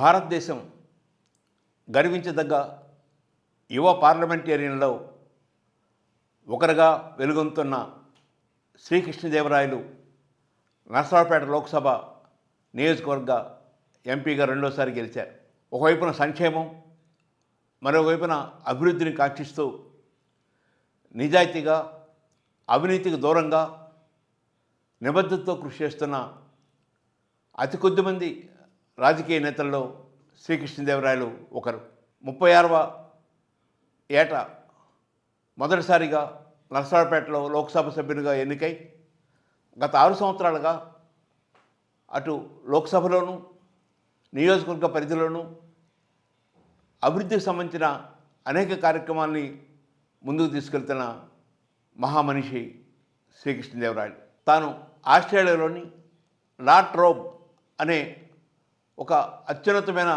భారతదేశం గర్వించదగ్గ యువ పార్లమెంటేరియన్లో ఒకరుగా వెలుగొందుతున్న శ్రీకృష్ణదేవరాయలు నరసరావుపేట లోక్సభ నియోజకవర్గ ఎంపీగా రెండోసారి గెలిచారు. ఒకవైపున సంక్షేమం మరోవైపున అభివృద్ధిని కాంక్షిస్తూ నిజాయితీగా అవినీతికి దూరంగా నిబద్ధతతో కృషి చేస్తున్న అతి కొద్దిమంది రాజకీయ నేతల్లో శ్రీకృష్ణదేవరాయలు ఒకరు. ముప్పై ఆరవ ఏట మొదటిసారిగా నరసరావుపేటలో లోక్సభ సభ్యునిగా ఎన్నికై గత ఆరు సంవత్సరాలుగా అటు లోక్సభలోను నియోజకవర్గ పరిధిలోను అభివృద్ధికి సంబంధించిన అనేక కార్యక్రమాల్ని ముందుకు తీసుకెళ్తున్న మహామనిషి శ్రీకృష్ణదేవరాయలు. తాను ఆస్ట్రేలియాలోని లాట్ రోబ్ అనే ఒక అత్యున్నతమైన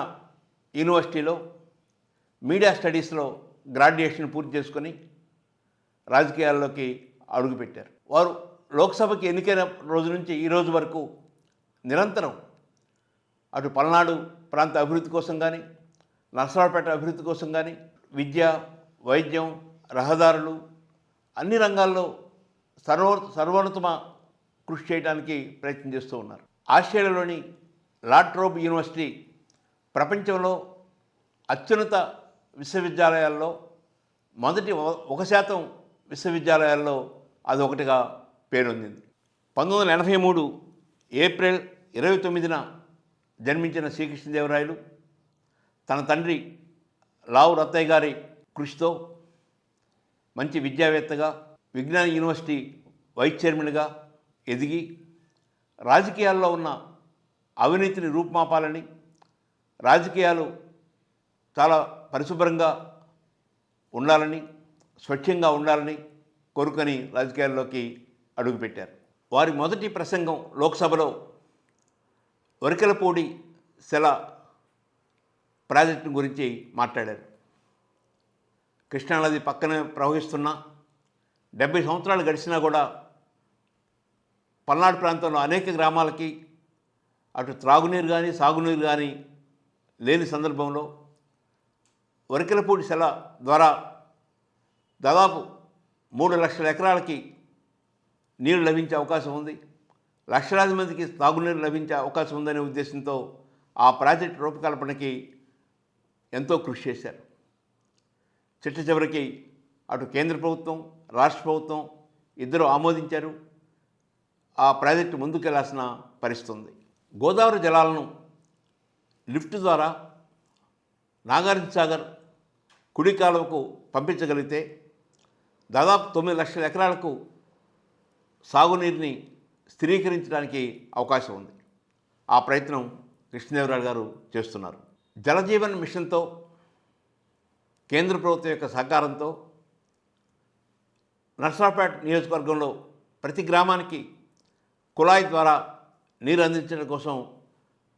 యూనివర్సిటీలో మీడియా స్టడీస్లో గ్రాడ్యుయేషన్ పూర్తి చేసుకొని రాజకీయాల్లోకి అడుగుపెట్టారు. వారు లోక్సభకి ఎన్నికైన రోజు నుంచి ఈ రోజు వరకు నిరంతరం అటు పల్నాడు ప్రాంత అభివృద్ధి కోసం కానీ నరసరావుపేట అభివృద్ధి కోసం కానీ విద్య వైద్యం రహదారులు అన్ని రంగాల్లో సర్వ సర్వోన్నతమ కృషి చేయడానికి ప్రయత్నం చేస్తూ ఉన్నారు. ఆస్ట్రేలియాలోని లాట్రోబ్ యూనివర్సిటీ ప్రపంచంలో అత్యున్నత విశ్వవిద్యాలయాల్లో మొదటి ఒక శాతం విశ్వవిద్యాలయాల్లో అది ఒకటిగా పేరొందింది. పంతొమ్మిది వందల ఎనభై మూడు ఏప్రిల్ ఇరవై తొమ్మిదిన జన్మించిన శ్రీకృష్ణదేవరాయలు తన తండ్రి లావు రత్తయ్య గారి కృషితో మంచి విద్యావేత్తగా విజ్ఞాన యూనివర్సిటీ వైస్ చైర్మన్గా ఎదిగి రాజకీయాల్లో ఉన్న అవినీతిని రూపుమాపాలని రాజకీయాలు చాలా పరిశుభ్రంగా ఉండాలని స్వచ్ఛంగా ఉండాలని కోరుకొని రాజకీయాల్లోకి అడుగుపెట్టారు. వారి మొదటి ప్రసంగం లోక్సభలో వరికలపూడి శిల ప్రాజెక్టు గురించి మాట్లాడారు. కృష్ణానది పక్కనే ప్రవహిస్తున్న డెబ్బై సంవత్సరాలు గడిచినా కూడా పల్నాడు ప్రాంతంలో అనేక గ్రామాలకి అటు త్రాగునీరు కానీ సాగునీరు కానీ లేని సందర్భంలో వరికలపూడి సెల ద్వారా దాదాపు మూడు లక్షల ఎకరాలకి నీరు లభించే అవకాశం ఉంది. లక్షలాది మందికి తాగునీరు లభించే అవకాశం ఉందనే ఉద్దేశంతో ఆ ప్రాజెక్టు రూపకల్పనకి ఎంతో కృషి చేశారు. చిట్ట చివరికి అటు కేంద్ర ప్రభుత్వం రాష్ట్ర ప్రభుత్వం ఇద్దరు ఆమోదించారు. ఆ ప్రాజెక్టు ముందుకెళ్ళాల్సిన పరిస్థితి ఉంది. గోదావరి జలాలను లిఫ్ట్ ద్వారా నాగార్జున సాగర్ కుడి కాలువకు పంపించగలిగితే దాదాపు తొమ్మిది లక్షల ఎకరాలకు సాగునీరుని స్థిరీకరించడానికి అవకాశం ఉంది. ఆ ప్రయత్నం కృష్ణదేవరాయలు గారు చేస్తున్నారు. జలజీవన్ మిషన్తో కేంద్ర ప్రభుత్వం యొక్క సహకారంతో నర్సరాపేట నియోజకవర్గంలో ప్రతి గ్రామానికి కుళాయి ద్వారా నీరు అందించడం కోసం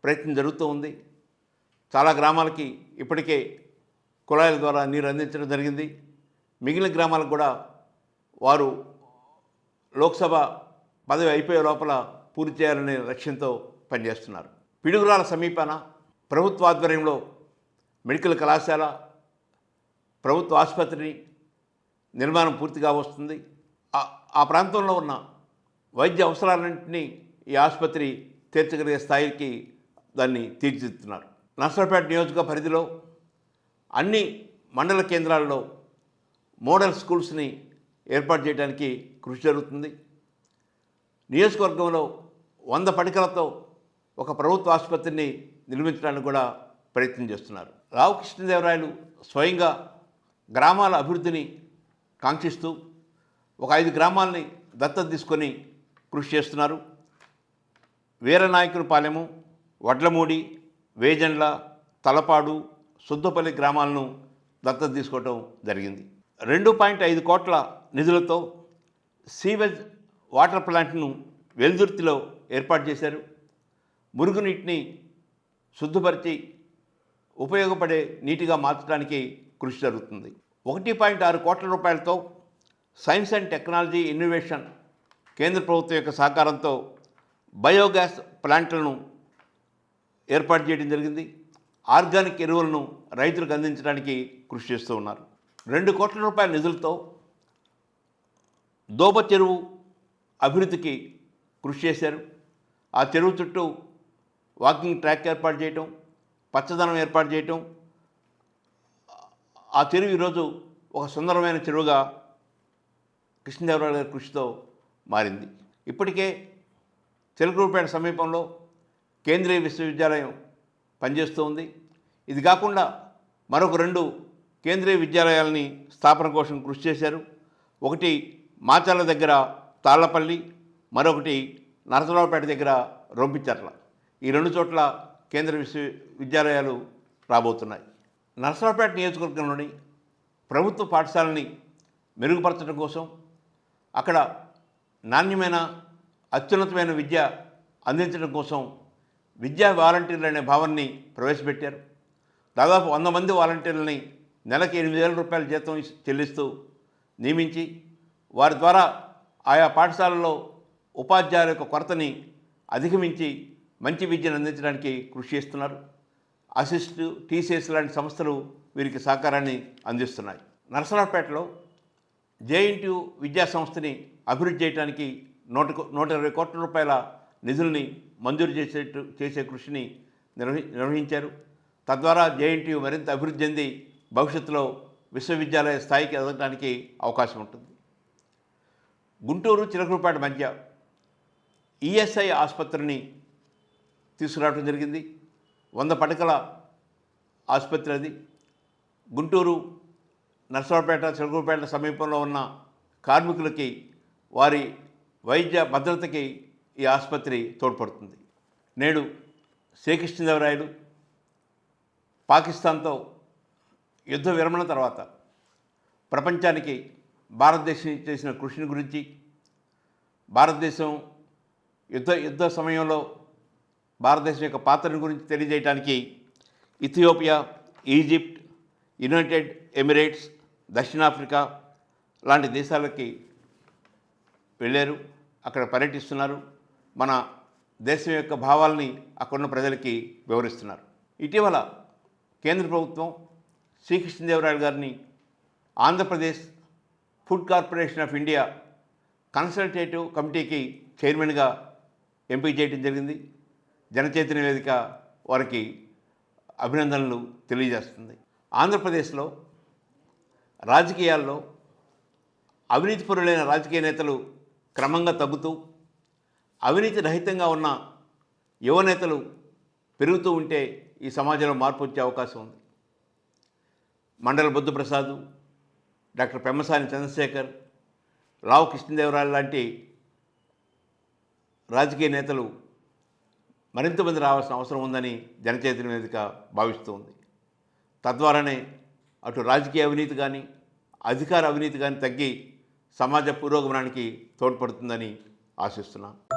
ప్రయత్నం జరుగుతూ ఉంది. చాలా గ్రామాలకి ఇప్పటికే కుళాయిల ద్వారా నీరు అందించడం జరిగింది. మిగిలిన గ్రామాలకు కూడా వారు లోక్సభ పదవి అయిపోయే లోపల పూర్తి చేయాలనే లక్ష్యంతో పనిచేస్తున్నారు. పిడుగురాల సమీపాన ప్రభుత్వ ఆధ్వర్యంలో మెడికల్ కళాశాల ప్రభుత్వ ఆసుపత్రి నిర్మాణం పూర్తిగా వస్తుంది. ఆ- ఆ ప్రాంతంలో ఉన్న వైద్య అవసరాలన్నింటినీ ఈ ఆసుపత్రి తీర్చగలిగే స్థాయికి దాన్ని తీర్చిదిద్దుతున్నారు. నర్సరావుపేట నియోజక పరిధిలో అన్ని మండల కేంద్రాల్లో మోడల్ స్కూల్స్ని ఏర్పాటు చేయడానికి కృషి జరుగుతుంది. నియోజకవర్గంలో వంద పడికలతో ఒక ప్రభుత్వ ఆసుపత్రిని నిర్మించడానికి కూడా ప్రయత్నం చేస్తున్నారు. రావుకృష్ణదేవరాయలు స్వయంగా గ్రామాల అభివృద్ధిని కాంక్షిస్తూ ఒక ఐదు గ్రామాలని దత్తత తీసుకొని కృషి చేస్తున్నారు. వీరనాయకులపాలెము వడ్లమూడి వేజండ్ల తలపాడు సుద్దపల్లి గ్రామాలను దత్తత తీసుకోవటం జరిగింది. రెండు పాయింట్ ఐదు కోట్ల నిధులతో సీవేజ్ వాటర్ ప్లాంట్ను వెల్దుర్తిలో ఏర్పాటు చేశారు. మురుగునీటిని శుద్ధపరిచి ఉపయోగపడే నీటిగా మార్చడానికి కృషి జరుగుతుంది. ఒకటి పాయింట్ ఆరు కోట్ల రూపాయలతో సైన్స్ అండ్ టెక్నాలజీ ఇన్నోవేషన్ కేంద్ర ప్రభుత్వం యొక్క సహకారంతో బయోగ్యాస్ ప్లాంట్లను ఏర్పాటు చేయడం జరిగింది. ఆర్గానిక్ ఎరువులను రైతులకు అందించడానికి కృషి చేస్తూ ఉన్నారు. రెండు కోట్ల రూపాయల నిధులతో దోబ చెరువు అభివృద్ధికి కృషి చేశారు. ఆ చెరువు చుట్టూ వాకింగ్ ట్రాక్ ఏర్పాటు చేయటం పచ్చదనం ఏర్పాటు చేయటం. ఆ చెరువు ఈరోజు ఒక సుందరమైన చెరువుగా కృష్ణదేవరాయల గారి కృషితో మారింది. ఇప్పటికే చిలకలూరుపేట సమీపంలో కేంద్రీయ విశ్వవిద్యాలయం పనిచేస్తూ ఉంది ఇది కాకుండా మరొక రెండు కేంద్రీయ విద్యాలయాలని స్థాపన కోసం కృషి చేశారు. ఒకటి మాచాల దగ్గర తాళ్ళపల్లి మరొకటి నరసరావుపేట దగ్గర రొంపిచర్ల. ఈ రెండు చోట్ల కేంద్ర విశ్వవిద్యాలయాలు రాబోతున్నాయి. నరసరావుపేట నియోజకవర్గంలోని ప్రభుత్వ పాఠశాలని మెరుగుపరచడం కోసం అక్కడ నాణ్యమైన అత్యున్నతమైన విద్య అందించడం కోసం విద్యా వాలంటీర్లు అనే భావాన్ని ప్రవేశపెట్టారు. దాదాపు వంద మంది వాలంటీర్లని నెలకు ఎనిమిది వేల రూపాయల జీతం చెల్లిస్తూ నియమించి వారి ద్వారా ఆయా పాఠశాలల్లో ఉపాధ్యాయుల యొక్క కొరతని అధిగమించి మంచి విద్యను అందించడానికి కృషి చేస్తున్నారు. అసిస్ట్ టీసీఎస్ లాంటి సంస్థలు వీరికి సహకారాన్ని అందిస్తున్నాయి. నరసరావుపేటలో జేఎన్టీయు విద్యా సంస్థని అభివృద్ధి చేయడానికి నూట నూట ఇరవై కోట్ల రూపాయల నిధుల్ని మంజూరు చేసే చేసే కృషిని నిర్వహి నిర్వహించారు. తద్వారా జేఎన్టీయు మరింత అభివృద్ధి చెంది భవిష్యత్తులో విశ్వవిద్యాలయ స్థాయికి ఎదగడానికి అవకాశం ఉంటుంది. గుంటూరు చిలకూరుపేట మధ్య ఈఎస్ఐ ఆసుపత్రిని తీసుకురావడం జరిగింది. వంద పడకల ఆసుపత్రి అది. గుంటూరు నర్సరావుపేట చిలకూరుపేట సమీపంలో ఉన్న కార్మికులకి వారి వైద్య భద్రతకి ఈ ఆసుపత్రి తోడ్పడుతుంది. నేడు శ్రీకృష్ణదేవరాయలు పాకిస్తాన్తో యుద్ధ విరమణ తర్వాత ప్రపంచానికి భారతదేశం చేసిన కృషిని గురించి భారతదేశం యుద్ధ యుద్ధ సమయంలో భారతదేశం యొక్క పాత్రను గురించి తెలియజేయడానికి ఇథియోపియా ఈజిప్ట్ యునైటెడ్ ఎమిరేట్స్ దక్షిణాఫ్రికా లాంటి దేశాలకి వెళ్ళారు. అక్కడ పర్యటిస్తున్నారు. మన దేశం యొక్క భావాల్ని అక్కడున్న ప్రజలకి వివరిస్తున్నారు. ఇటీవల కేంద్ర ప్రభుత్వం శ్రీకృష్ణదేవరాయలు గారిని Andhra Pradesh food corporation of India consultative కమిటీకి చైర్మన్గా ఎంపిక చేయడం జరిగింది. జనచైతన్య వేదిక వారికి అభినందనలు తెలియజేస్తుంది. ఆంధ్రప్రదేశ్లో రాజకీయాల్లో అవినీతిపరులైన రాజకీయ నేతలు క్రమంగా తగ్గుతూ అవినీతి రహితంగా ఉన్న యువనేతలు పెరుగుతూ ఉంటే ఈ సమాజంలో మార్పు వచ్చే అవకాశం ఉంది. మండల బుద్ధప్రసాద్ డాక్టర్ పెమ్మసాని చంద్రశేఖర్ రావు కృష్ణదేవరాయలు లాంటి రాజకీయ నేతలు మరింత మంది రావాల్సిన అవసరం ఉందని జనచైతన్య వేదిక భావిస్తూ ఉంది. తద్వారానే అటు రాజకీయ అవినీతి కానీ అధికార అవినీతి కానీ తగ్గి సమాజ పురోగమనానికి తోడ్పడుతుందని ఆశిస్తున్నాను.